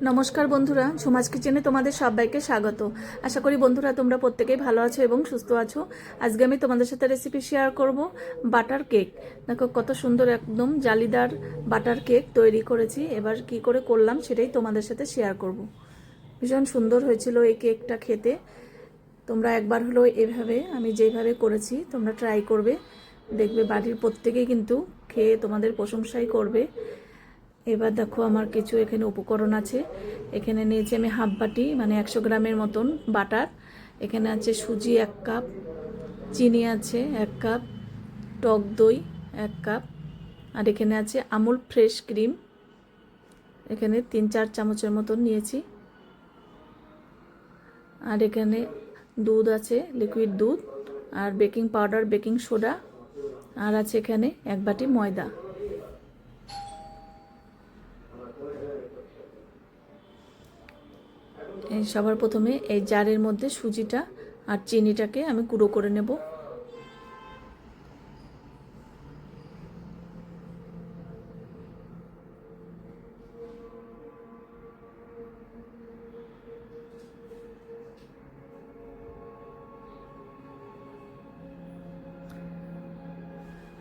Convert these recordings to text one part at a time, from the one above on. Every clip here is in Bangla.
নমস্কার বন্ধুরা ঝুমাজ কিচেনে তোমাদের সবাইকে স্বাগত। আশা করি বন্ধুরা তোমরা প্রত্যেকেই ভালো আছো এবং সুস্থ আছো। আজকে আমি তোমাদের সাথে রেসিপি শেয়ার করব বাটার কেক। দেখো কত সুন্দর একদম জালিদার বাটার কেক তৈরি করেছি। এবার কি করে করলাম সেটাই তোমাদের সাথে শেয়ার করব। ভীষণ সুন্দর হয়েছিল এই কেকটা খেতে। তোমরা একবার হলো এভাবে, আমি যেভাবে করেছি, তোমরা ট্রাই করবে। দেখবে বাড়ির প্রত্যেকেই কিন্তু খেয়ে তোমাদের প্রশংসাই করবে। এবার দেখো আমার কিছু এখানে উপকরণ আছে। এখানে নিয়েছি আমি হাফ বাটি মানে একশো গ্রামের মতন বাটার। এখানে আছে সুজি এক কাপ, চিনি আছে এক কাপ, টক দই এক কাপ, আর এখানে আছে আমুল ফ্রেশ ক্রিম। এখানে তিন, চার চামচের মতন নিয়েছি। আর এখানে দুধ আছে লিকুইড দুধ, আর বেকিং পাউডার বেকিং সোডা আর আছে এখানে এক বাটি ময়দা। সবার প্রথমে এই জারের মধ্যে সুজিটা আর চিনিটাকে আমি গুঁড়ো করে নেব।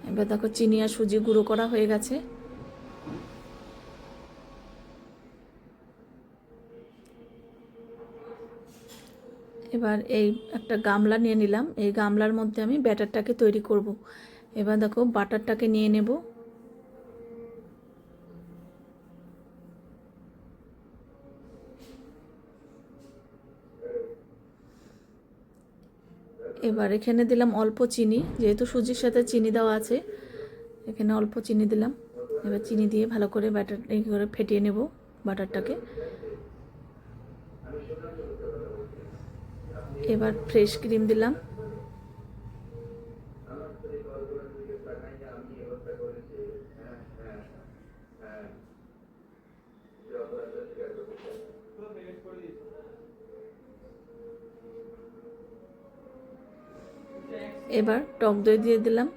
এবার দেখো চিনি আর সুজি গুঁড়ো করা হয়ে গেছে। এবার এই একটা গামলা নিয়ে নিলাম। এই গামলার মধ্যে আমি ব্যাটারটাকে তৈরি করব। এবার দেখো বাটারটাকে নিয়ে নেব। এবার এখানে দিলাম অল্প চিনি, যেহেতু সুজির সাথে চিনি দেওয়া আছে, এখানে অল্প চিনি দিলাম। এবার চিনি দিয়ে ভালো করে ব্যাটার করে ফেটিয়ে নেব বাটারটাকে। এবার ফ্রেশ ক্রিম দিলাম। এবার টক দই দিয়ে দিলাম।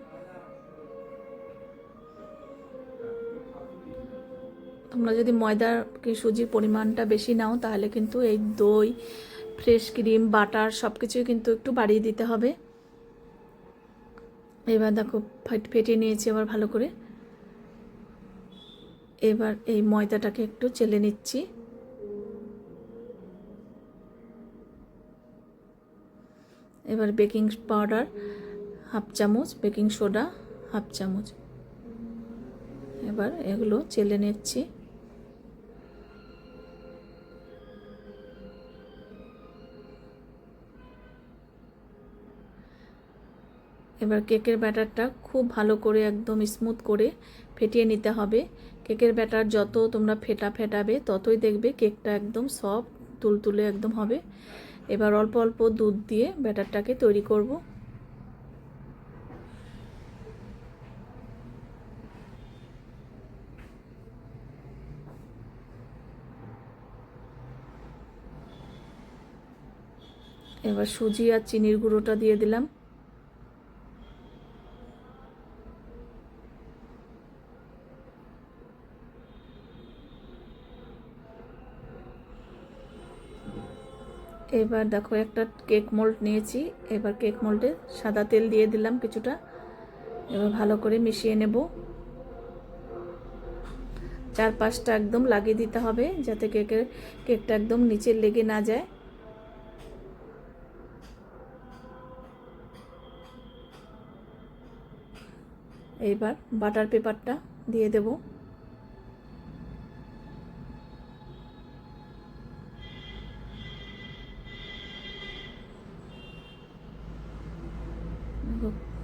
তোমরা যদি ময়দার কি সুজির পরিমাণটা বেশি নাও, তাহলে কিন্তু এই দই ফ্রেশ ক্রিম, বাটার সব কিছুই কিন্তু একটু বাড়িয়ে দিতে হবে। এবার দেখো ফেটিয়ে নিয়েছি আবার ভালো করে। এবার এই ময়দাটাকে একটু চেলে নিচ্ছি। এবার বেকিং পাউডার হাফ চামচ, বেকিং সোডা হাফ চামচ। এবার এগুলো চেলে নিচ্ছি। এবার কেকের ব্যাটারটা খুব ভালো করে একদম স্মুথ করে ফেটিয়ে নিতে হবে। কেকের ব্যাটার যত তোমরা ফেটা ফেটাবে, ততই দেখবে কেকটা একদম সফট তুলতুলে একদম হবে। এবার অল্প অল্প দুধ দিয়ে ব্যাটারটাকে তৈরি করব। এবার সুজি আর চিনির গুঁড়োটা দিয়ে দিলাম। এবার দেখো একটা কেক মোল্ড নিয়েছি। এবার কেক মোল্ডে সাদা তেল দিয়ে দিলাম কিছুটা। এবার ভালো করে মিশিয়ে নেব। চার পাঁচটা একদম লাগিয়ে দিতে হবে যাতে কেকের, কেকটা একদম নিচে লেগে না যায়। এইবার বাটার পেপারটা দিয়ে দেবো।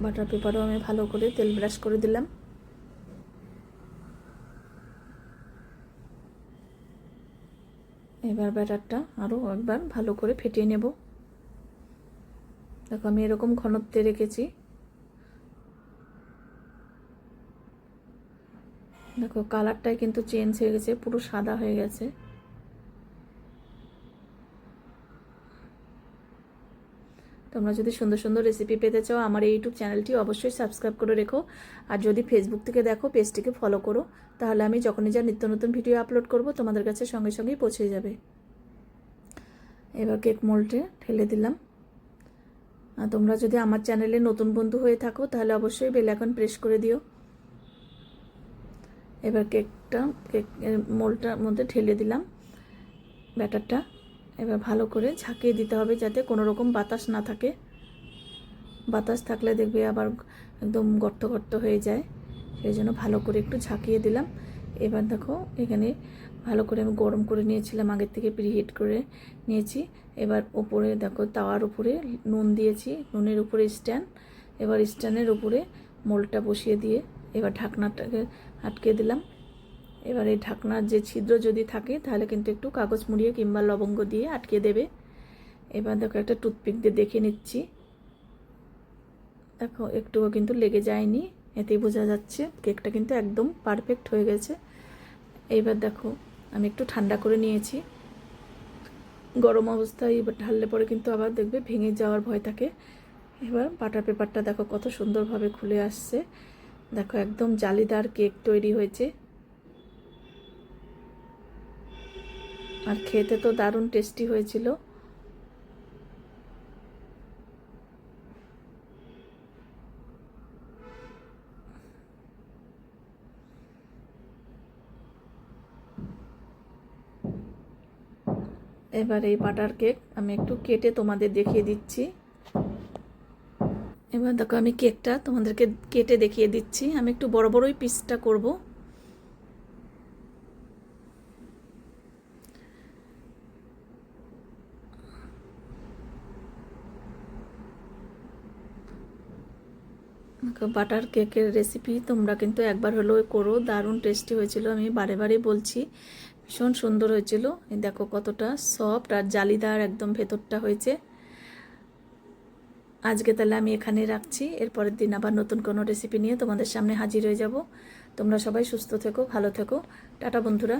বাটার পেপারও আমি ভালো করে তেল ব্রাশ করে দিলাম। এবার ব্যাটারটা আরও একবার ভালো করে ফেটিয়ে নেব। দেখো, আমি এরকম ঘনত্বে রেখেছি। দেখো, কালারটাই কিন্তু চেঞ্জ হয়ে গেছে, পুরো সাদা হয়ে গেছে। তোমরা যদি সুন্দর সুন্দর রেসিপি পেতে চাও, আমার এই ইউটিউব চ্যানেলটি অবশ্যই সাবস্ক্রাইব করে রেখো। আর যদি ফেসবুক থেকে দেখো পেজটিকে ফলো করো, তাহলে আমি যখনই যা নিত্য নতুন ভিডিও আপলোড করব, তোমাদের কাছে সঙ্গে সঙ্গেই পৌঁছে যাবে। এবার কেক মোল্ডে ঠেলে দিলাম। আর তোমরা যদি আমার চ্যানেলে নতুন বন্ধু হয়ে থাকো, তাহলে অবশ্যই বেল আইকন প্রেস করে দিও। এবার কেকটা কেক মোলটার মধ্যে ঠেলে দিলাম। ব্যাটারটা এবার ভালো করে ঝাঁকিয়ে দিতে হবে যাতে কোনো রকম বাতাস না থাকে। বাতাস থাকলে দেখবে আবার একদম গর্ত গর্ত হয়ে যায়। সেই জন্য ভালো করে একটু ঝাঁকিয়ে দিলাম। এবার দেখো এখানে ভালো করে আমি গরম করে নিয়েছিলাম, আগের থেকে প্রিহিট করে নিয়েছি। এবার উপরে দেখো তাওয়ার উপরে নুন দিয়েছি, নুনের উপরে স্ট্যান্ড এবার স্ট্যান্ডের উপরে মোলটা বসিয়ে দিয়ে এবার ঢাকনাটাকে আটকে দিলাম। এবার এই ঢাকনার যে ছিদ্র যদি থাকে, তাহলে কিন্তু একটু কাগজ মুড়িয়ে কিংবা লবঙ্গ দিয়ে আটকে দেবে। এবার দেখো একটা টুথপিক দিয়ে দেখে নিচ্ছি। দেখো, একটুও কিন্তু লেগে যায়নি, এতেই বোঝা যাচ্ছে কেকটা কিন্তু একদম পারফেক্ট হয়ে গেছে। এইবার দেখো, আমি একটু ঠান্ডা করে নিয়েছি। গরম অবস্থায় এবার ঢাললে পরে কিন্তু আবার দেখবে ভেঙে যাওয়ার ভয় থাকে। এবার বাটার পেপারটা দেখো কত সুন্দরভাবে খুলে আসছে। দেখো, একদম জালিদার কেক তৈরি হয়েছে। আর খেতে তো দারুণ টেস্টি হয়েছিল। এবার এই বাটার কেক আমি একটু কেটে তোমাদের দেখিয়ে দিচ্ছি। এবার দেখো আমি কেকটা তোমাদেরকে কেটে দেখিয়ে দিচ্ছি। আমি একটু বড় বড়ই পিসটা করব। বাটার কেকের রেসিপি তোমরা কিন্তু একবার হলেও করো। দারুণ টেস্টি হয়েছিল। আমি বারে বারে বলছি, ভীষণ সুন্দর হয়েছিল। দেখো কতটা সফট আর জালিদার একদম ভেতরটা হয়েছে। আজকে তাহলে আমি এখানে রাখছি। এরপরের দিন আবার নতুন কোনো রেসিপি নিয়ে তোমাদের সামনে হাজির হয়ে যাব। তোমরা সবাই সুস্থ থেকো, ভালো থেকো। টাটা বন্ধুরা।